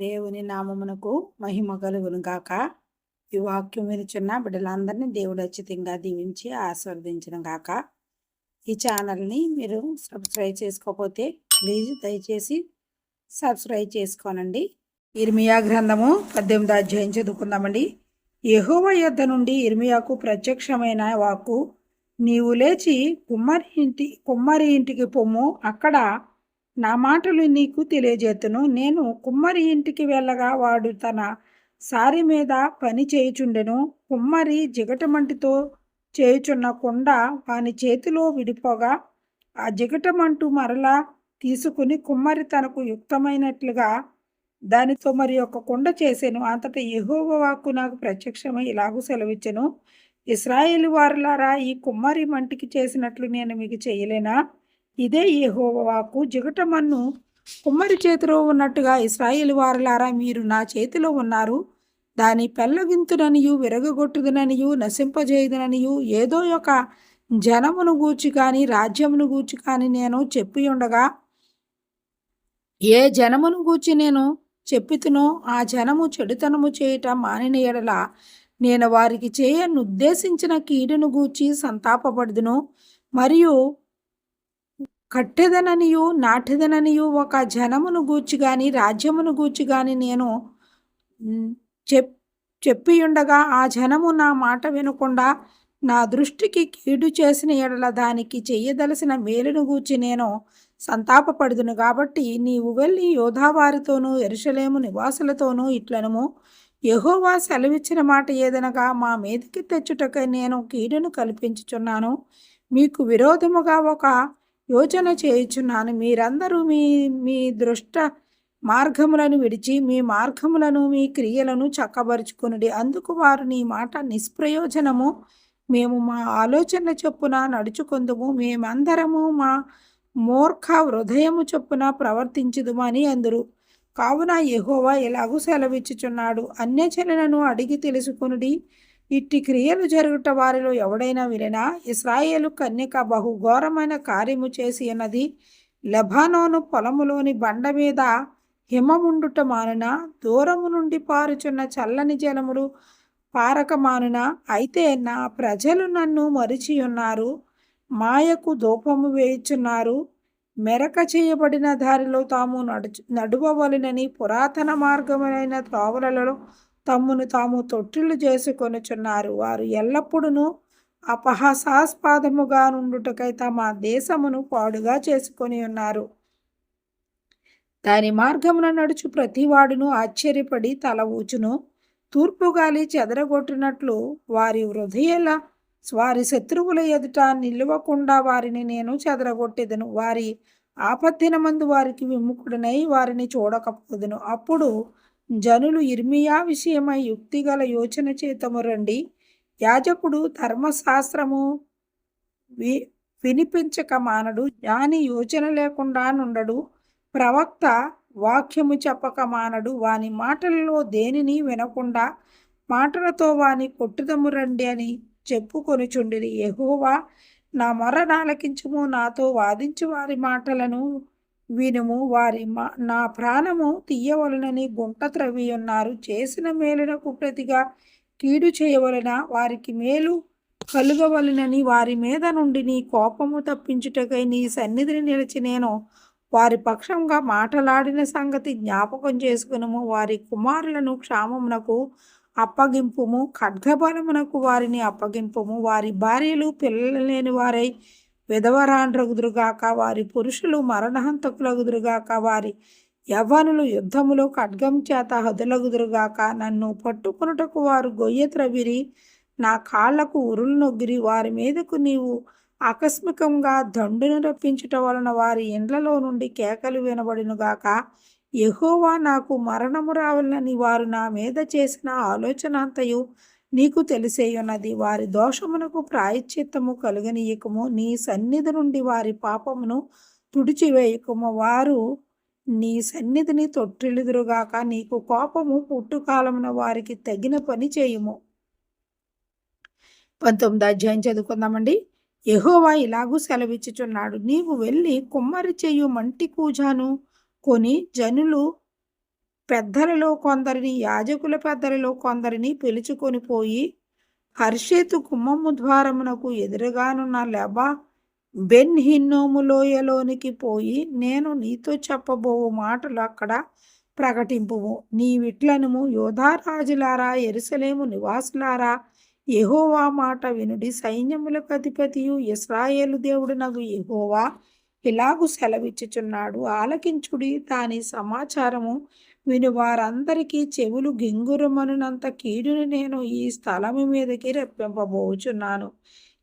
దేవుని నామమునకు మహిమ కలుగును గాక. ఈ వాక్యం వినిచున్న బిడ్డలందరినీ దేవుడు అచ్చితంగా దీవించి ఆస్వాదించిన గాక. ఈ ఛానల్ని మీరు సబ్స్క్రైబ్ చేసుకోకపోతే ప్లీజ్ దయచేసి సబ్స్క్రైబ్ చేసుకోనండి. ఇర్మియా గ్రంథము పద్దెనిమిది అధ్యాయం చదువుకుందామండి. యహోవ యొద్ద నుండి ఇర్మియాకు ప్రత్యక్షమైన వాక్కు నీవు లేచి కుమ్మరి ఇంటి కుమ్మరి ఇంటికి పొమ్ము అక్కడ నా మాటలు నీకు తెలియజేతును. నేను కుమ్మరి ఇంటికి వెళ్ళగా వాడు తన సారి మీద పని చేయుచుండెను. కుమ్మరి జిగటమంటితో చేయుచున్న కొండ వాని చేతిలో విడిపోగా ఆ జిగటమంటు మరలా తీసుకుని కుమ్మరి తనకు యుక్తమైనట్లుగా దానితో మరి ఒక కొండ చేశాను అంతటా యెహోవ వాక్కు నాకు ప్రత్యక్షమై ఇలాగూ సెలవిచ్చెను. ఇస్రాయేల్ వారులారా ఈ కుమ్మరి మంటికి చేసినట్లు నేను మీకు చేయలేనా? ఇదే యెహోవా జిగటమన్ను కుమ్మరి చేతిలో ఉన్నట్టుగా ఇస్రాయిల్ వారలారా మీరు నా చేతిలో ఉన్నారు. దాని పెళ్ళగింతుననియు విరగగొట్టుదననియు నశింపజేయుదననియు ఏదో ఒక జనమును గూర్చి కానీ రాజ్యమును గూర్చి కానీ నేను చెప్పి ఉండగా ఏ జనమును గూర్చి నేను చెప్పితునో ఆ జనము చెడుతనము చేయట మానిన ఎడల నేను వారికి చేయనుద్దేశించిన కీడును గూర్చి సంతాపపడుదును. మరియు కట్టెదననియు నాటెదననియు ఒక జనమును గూర్చి గాని రాజ్యమును గూర్చి గాని నేను చెప్ చెప్పియుండగా ఆ జనము నా మాట వినకుండా నా దృష్టికి కీడు చేసిన ఎడల దానికి చెయ్యదలసిన మేలును గూర్చి నేను సంతాపపడుదును కాబట్టి నీవు వెళ్ళి యోధావారితోనూ ఎరుషలేము నివాసులతోనూ ఇట్లనము. యహోవా సెలవిచ్చిన మాట ఏదనగా మా మీదకి తెచ్చుటకై నేను కీడును కల్పించుచున్నాను. మీకు విరోధముగా ఒక యోచన చేయుచున్నాను. మీరందరూ మీ మీ దృష్ట మార్గములను విడిచి మీ మార్గములను మీ క్రియలను చక్కబరుచుకునుడి. అందుకు వారు నీ మాట నిష్ప్రయోజనము. మేము మా ఆలోచన చొప్పున నడుచుకుందుము. మేమందరము మా మూర్ఖ హృదయము చొప్పున ప్రవర్తించుదుమని అందరు. కావున యహోవా ఎలాగూ సెలవిచ్చుచున్నాడు. అన్యజనులను అడిగి తెలుసుకునుడి. ఇట్టి క్రియలు జరుగుట వారిలో ఎవడైనా విననా ఇస్రాయేలు కన్యక బహుఘోరమైన కార్యము చేసి అన్నది లెబానోను పొలములోని బండ మీద హిమముండుట మానున? దూరము నుండి పారుచున్న చల్లని జలములు పారక మానున? అయితే నా ప్రజలు నన్ను మరిచి ఉన్నారు మాయకు దూపము వేయుచున్నారు మెరక చేయబడిన దారిలో తాము నడుచు నడువవలనని పురాతన మార్గములైన త్రోవలలో తమ్మును తాము తొట్టిల్లు చేసుకొనుచున్నారు. వారు ఎల్లప్పుడూ అపహాసాస్పాదముగా నుండుటకై తమ దేశమును పాడుగా చేసుకొని ఉన్నారు. దాని మార్గమున నడుచు ప్రతివాడును ఆశ్చర్యపడి తల ఊచును. తూర్పు గాలి చెదరగొట్టినట్లు వారి హృదయాల వారి శత్రువుల ఎదుట నిలవకుండా వారిని నేను చెదరగొట్టేదను. వారి ఆపత్తిన మందు వారికి విముఖుడనై వారిని చూడకపోదును. అప్పుడు జనులు ఇర్మియా విషయమై యుక్తిగల యోచన చేతము రండి యాజకుడు ధర్మశాస్త్రము వి వినిపించక మానడు. జ్ఞాని యోచన లేకుండా నుండడు. ప్రవక్త వాక్యము చెప్పక మానడు. వాని మాటలలో దేనిని వినకుండా మాటలతో వాని కొట్టుదము రండి అని చెప్పుకొనుచుండిరి. ఎహోవా నా మొర నాలకించుము. నాతో వాదించు వారి మాటలను వినుము వారి మా నా ప్రాణము తీయవలనని గుంట త్రవ్వియున్నారు. చేసిన మేలునకు ప్రతిగా కీడు చేయవలన వారికి మేలు కలుగవలనని వారి మీద నుండి నీ కోపము తప్పించుటకై నీ సన్నిధిని నిలిచి నేను వారి పక్షంగా మాటలాడిన సంగతి జ్ఞాపకం చేసుకునుము. వారి కుమారులను క్షామమునకు అప్పగింపుము. ఖడ్గబలమునకు వారిని అప్పగింపుము. వారి భార్యలు పిల్లలు లేని వారై విధవరాండ్రగుదురుగాక వారి పురుషులు మరణహంతకులగుదురుగాక వారి యవ్వనులు యుద్ధములో ఖడ్గం చేత హదులగుదురుగాక నన్ను పట్టుకొనుటకు వారు గొయ్య త్రవిరి నా కాళ్ళకు ఉరులు నొగ్గిరి వారి మీదకు నీవు ఆకస్మికంగా దండును రప్పించుట వలన వారి ఇండ్లలో నుండి కేకలు వినబడినుగాక ఎహోవా నాకు మరణము రావాలని వారు నా మీద చేసిన ఆలోచన అంతయు నీకు తెలిసేయున్నది. వారి దోషమునకు ప్రాయశ్చిత్తము కలుగనీయకము. నీ సన్నిధి నుండి వారి పాపమును తుడిచివేయకము. వారు నీ సన్నిధిని తొట్టిల్లుదురుగాక నీకు కోపము పుట్టుకాలమున వారికి తగిన పని చేయుము. పంతొమ్మిది అధ్యాయం చదువుకుందామండి. యహోవా ఇలాగూ సెలవిచ్చుచున్నాడు. నీవు వెళ్ళి కుమ్మరి చేయు మంటి కూజాను కొని జనులు పెద్దలలో కొందరిని యాజకుల పెద్దలలో కొందరిని పిలుచుకొని పోయి హర్షేతు కుమ్మము ద్వారమునకు ఎదురుగానున్న లెబా బెన్ హిన్నోము లోయలోనికి పోయి నేను నీతో చెప్పబోవు మాటలు అక్కడ ప్రకటింపుము. నీ విట్లనుము యోధారాజులారా ఎరుసలేము నివాసులారా ఎహోవా మాట వినుడి. సైన్యములకు అధిపతియు ఇస్రాయేలు దేవుడు నగు ఎహోవా ఇలాగు సెలవిచ్చుచున్నాడు. ఆలకించుడి. దాని సమాచారము విని వారందరికీ చెవులు గింగురమనునంత కీడును నేను ఈ స్థలము మీదకి రప్పింపబోచున్నాను.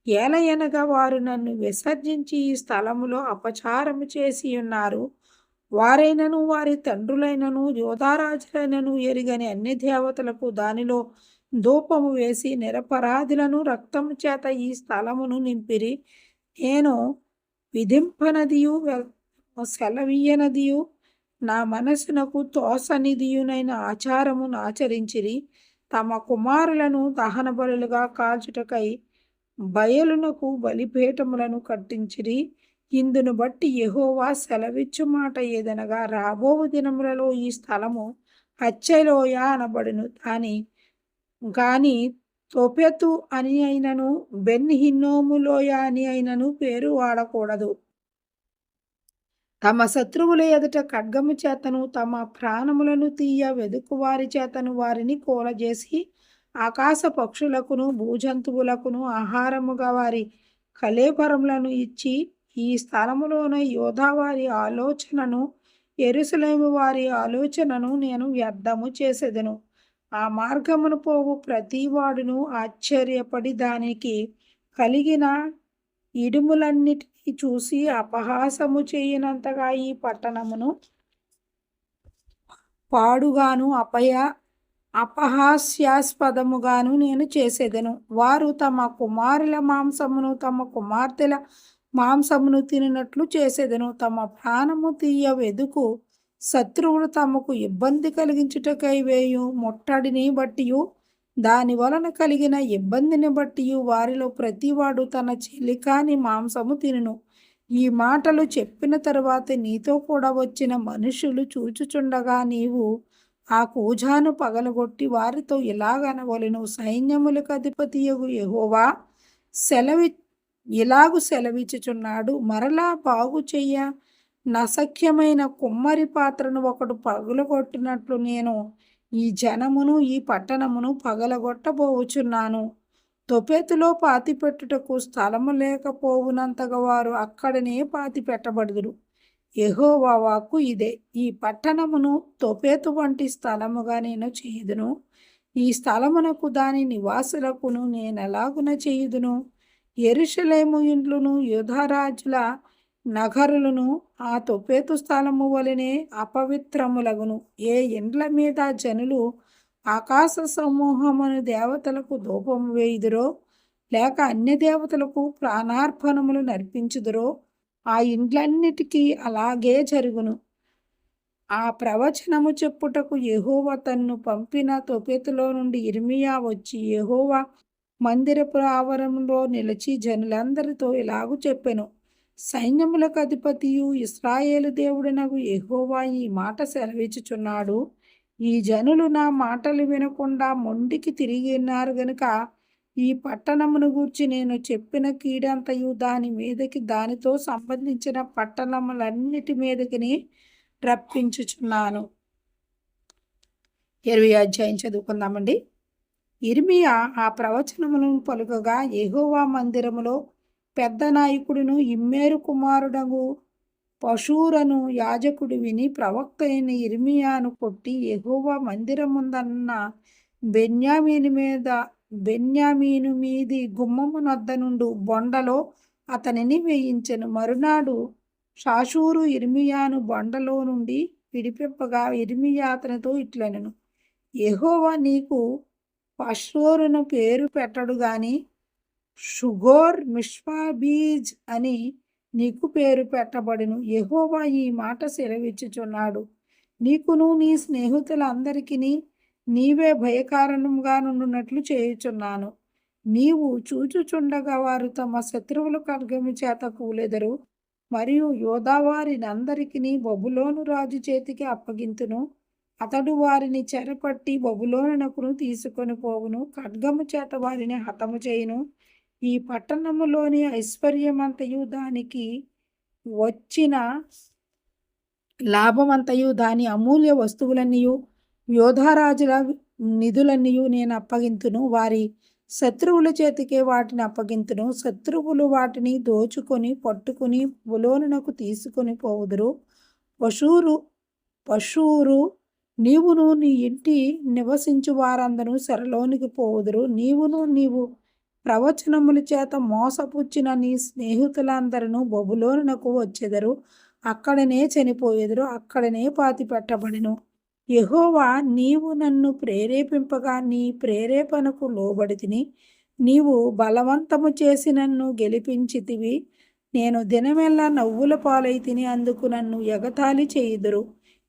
ఏలయనగా వారు నన్ను విసర్జించి ఈ స్థలములో అపచారము చేసి ఉన్నారు వారైనను వారి తండ్రులైనను యోధారాజులైనను ఎరిగని అన్ని దేవతలకు దానిలో ధూపము వేసి నిరపరాధులను రక్తము చేత ఈ స్థలమును నింపిరి. నేను విధింపనదియు సెలవీయనదియు నా మనసునకు తోసనిదియునైన ఆచారమును ఆచరించిరి. తమ కుమారులను దహన బలులుగా కాల్చుటకై బయలునకు బలిపీఠములను కట్టించిరి. ఇందును బట్టి యహోవా సెలవిచ్చు మాట ఏదనగా రాబో దినములలో ఈ స్థలము హచ్చలోయ అనబడును. కానీ కానీ తోపెతు అని అయినను బెన్ హిన్నోములోయ అని అయినను పేరు వాడకూడదు. తమ శత్రువుల ఎదుట ఖడ్గము చేతను తమ ప్రాణములను తీయ వెదుకు వారి చేతను వారిని కూలజేసి ఆకాశ పక్షులకును భూజంతువులకును ఆహారముగా వారి కలేపరములను ఇచ్చి ఈ స్థలములోన యోధా వారి ఆలోచనను ఎరుసలేము వారి ఆలోచనను నేను వ్యర్థము చేసేదను. ఆ మార్గమును పోవు ప్రతివాడును ఆశ్చర్యపడి దానికి కలిగిన ఇడుములన్నిటినీ చూసి అపహాసము చేయనంతగా ఈ పట్టణమును పాడుగాను అపయ అపహాస్యాస్పదముగాను నేను చేసేదను. వారు తమ కుమారుల మాంసమును తమ కుమార్తెల మాంసమును తినట్లు చేసేదను. తమ ప్రాణము తీయ వెదుకు శత్రువులు తమకు ఇబ్బంది కలిగించుటకై వేయు. ముట్టడిని బట్టియు దాని వలన కలిగిన ఇబ్బందిని బట్టి వారిలో ప్రతివాడు తన చెలికాని మాంసము తినును. ఈ మాటలు చెప్పిన తరువాత నీతో కూడా వచ్చిన మనుషులు చూచుచుండగా నీవు ఆ కూజాను పగలగొట్టి వారితో ఇలాగనవలెను. సైన్యములకు అధిపతియగు యహోవా సెలవి ఇలాగు సెలవిచ్చుచున్నాడు. మరలా బాగు చెయ్య. నసఖ్యమైన కుమ్మరి పాత్రను ఒకడు పగులగొట్టినట్లు నేను ఈ జనమును ఈ పట్టణమును పగలగొట్టబోవుచున్నాను తొపెతులో పాతిపెట్టుటకు స్థలము లేకపోవునంతగా వారు అక్కడనే పాతి పెట్టబడుదురు వాక్కు ఇదే. ఈ పట్టణమును తొపేతు వంటి స్థలముగా నేను చేయుదును. ఈ స్థలమునకు దాని నివాసులకును నేనెలాగున చేయుదును? ఎరుషలేము ఇండ్లును యుధరాజుల నగరులను ఆ తొప్పేతు స్థలము వలనే అపవిత్రములగును. ఏ ఇండ్ల మీద జనులు ఆకాశ సమూహమును దేవతలకు ధూపము వేయుదురో లేక అన్య దేవతలకు ప్రాణార్పణములు నర్పించుదురో ఆ ఇండ్లన్నిటికీ అలాగే జరుగును. ఆ ప్రవచనము చెప్పుటకు యహోవ తన్ను పంపిన తొపెతులో నుండి ఇర్మియా వచ్చి యహోవ మందిరపు ఆవరణంలో నిలిచి జనులందరితో ఇలాగు చెప్పెను. సైన్యములకు అధిపతియు ఇస్రాయేలు దేవుడినగు ఎహోవా ఈ మాట సెలవిచ్చుచున్నాడు. ఈ జనులు నా మాటలు వినకుండా మొండికి తిరిగి ఉన్నారు గనుక ఈ పట్టణమును గూర్చి నేను చెప్పిన కీడంతయు దాని మీదకి దానితో సంబంధించిన పట్టణములన్నిటి మీదకిని రప్పించుచున్నాను. ఇరవై అధ్యాయం చదువుకుందామండి. ఇర్మియా ఆ ప్రవచనమును పలుకగా ఎహోవా మందిరములో పెద్ద నాయకుడును ఇమ్మేరు కుమారుడగు పశువురను యాజకుడు విని ప్రవక్త అయిన ఇర్మియాను కొట్టి ఎగువ మందిరముందన్న బెన్యామీని మీద బెన్యామీను మీది గుమ్మమునొద్ద నుండు బొండలో అతనిని వేయించెను. మరునాడు షాషూరు ఇర్మియాను బొండలో నుండి విడిపింపగా ఇర్మియా అతనితో ఇట్లనెను నీకు పశూరును పేరు పెట్టడు గాని షుగోర్ మిష్పాబీజ్ అని నీకు పేరు పెట్టబడును. యహోవా ఈ మాట సెలవిచ్చుచున్నాడు. నీకును నీ స్నేహితులందరికీ నీవే భయకారణంగా నుండునట్లు చేయుచున్నాను. నీవు చూచుచుండగా వారు తమ శత్రువుల ఖడ్గము చేత కూలెదరు. మరియు యోధావారినందరికీ బబులోను రాజు చేతికి అప్పగింతును. అతడు వారిని చెరపట్టి బబులోనునకును తీసుకొని పోవును. ఖడ్గము చేత వారిని హతము చేయును. ఈ పట్టణములోని ఐశ్వర్యమంతయు దానికి వచ్చిన లాభమంతయు దాని అమూల్య వస్తువులన్నీయు యోధారాజుల నిధులన్నీయు నేను అప్పగింతును వారి శత్రువుల చేతికే వాటిని అప్పగింతును. శత్రువులు వాటిని దోచుకొని పట్టుకుని బులోనునకు తీసుకొని పోవుదురు. పశువులు పశువురు నీవును నీ ఇంటి నివసించు వారందరూ సరలోనికి పోవుదురు. నీవును నీవు ప్రవచనముల చేత మోసపుచ్చిన నీ స్నేహితులందరూ బొబులోనునకు వచ్చెదరు. అక్కడనే చనిపోయేదరు. అక్కడనే పాతి పెట్టబడిను యహోవా నీవు నన్ను ప్రేరేపింపగా నీ ప్రేరేపణకు లోబడి తిని నీవు బలవంతము చేసి నన్ను గెలిపించితివి. నేను దినమెల్లా నవ్వుల పాలై తిని అందుకు నన్ను ఎగతాళి చేయుదురు.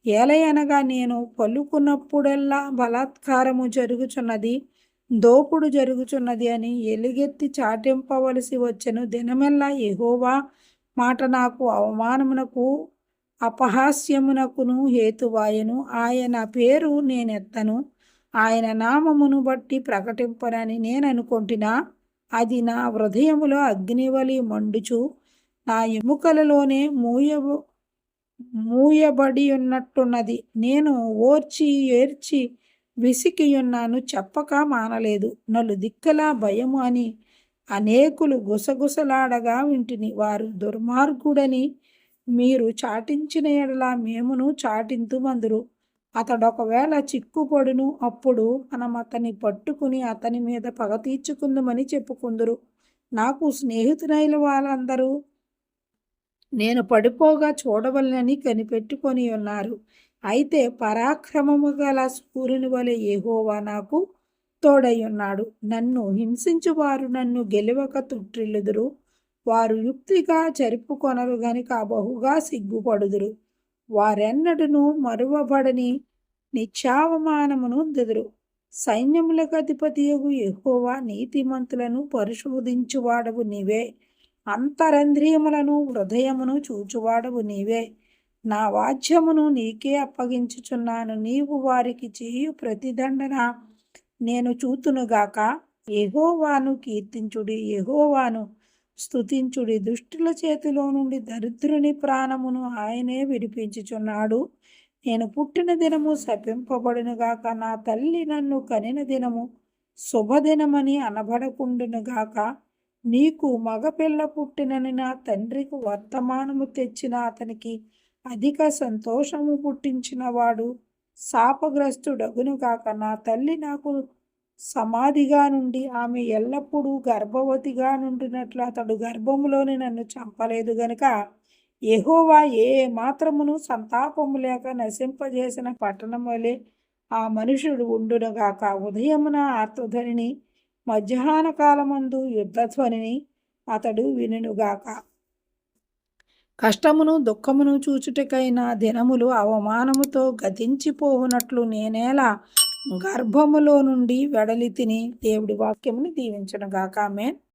ఏలయనగా నేను పలుకున్నప్పుడెల్లా బలాత్కారము జరుగుచున్నది. దోపుడు జరుగుచున్నది అని ఎలుగెత్తి చాటింపవలసి వచ్చెను. దినమెల్లా ఎహోవా మాట నాకు అవమానమునకు అపహాస్యమునకును హేతువాయను. ఆయన పేరు నేనెత్తను. ఆయన నామమును బట్టి ప్రకటింపనని నేను అనుకుంటున్నా అది నా హృదయములో అగ్నివలి మండుచు నా ఎముకలలోనే మూయ మూయబడి ఉన్నట్టున్నది నేను ఓర్చి ఏర్చి విసికియున్నాను చెప్పక మానలేదు. నలు దిక్కలా భయము అని అనేకులు గుసగుసలాడగా వింటిని. వారు దుర్మార్గుడని మీరు చాటించిన ఎడలా మేమును చాటింతుమందురు అతడు ఒకవేళ చిక్కుపడును అప్పుడు మనం అతన్ని పట్టుకుని అతని మీద పగ తీర్చుకుందామని చెప్పుకుందరు. నాకు స్నేహితులైన వాళ్ళందరూ నేను పడిపోగా చూడవలనని కనిపెట్టుకొని ఉన్నారు అయితే పరాక్రమము గల సూర్యుని వలె ఏహోవా నాకు తోడయ్యున్నాడు. నన్ను హింసించువారు నన్ను గెలవక తుట్టిల్లుదురు. వారు యుక్తిగా జరుపుకొనరు గనుక బహుగా సిగ్గుపడుదురు. వారెన్నడను మరువబడని నిత్యావమానమును దిదురు సైన్యములకు అధిపతియగు ఎహోవా నీతిమంతులను పరిశోధించువాడవు నీవే. అంతరంధ్రియములను హృదయమును చూచువాడవు నీవే. నా వాద్యమును నీకే అప్పగించుచున్నాను. నీవు వారికి చేయు ప్రతిదండన నేను చూతునుగాక ఎహోవాను కీర్తించుడి ఎహోవాను స్తుతించుడి. దుష్టుల చేతిలో నుండి దరిద్రుని ప్రాణమును ఆయనే విడిపించుచున్నాడు. నేను పుట్టిన దినము శపింపబడునుగాక నా తల్లి నన్ను కనిన దినము శుభదినమని అనబడకుండునుగాక నీకు మగపిల్ల పుట్టినని నా తండ్రికి వర్తమానము తెచ్చిన అతనికి అధిక సంతోషము పుట్టించిన వాడు శాపగ్రస్తుడగునుగాక నా తల్లి నాకు సమాధిగా నుండి ఆమె ఎల్లప్పుడూ గర్భవతిగా నుండినట్లు అతడు గర్భములోని నన్ను చంపలేదు గనుక ఎహోవా ఏ మాత్రమును సంతాపము లేక నశింపజేసిన పట్టణం వలె ఆ మనుషుడు ఉండునగాక ఉదయమున ఆర్తధ్వనిని మధ్యాహ్న కాలమందు యుద్ధధ్వనిని అతడు వినుగాక కష్టమును దుఃఖమును చూచుటకైన దినములు అవమానముతో గతించిపోవునట్లు నేనేలా గర్భములో నుండి వెడలి తిని దేవుడి వాక్యముని దీవించను గాక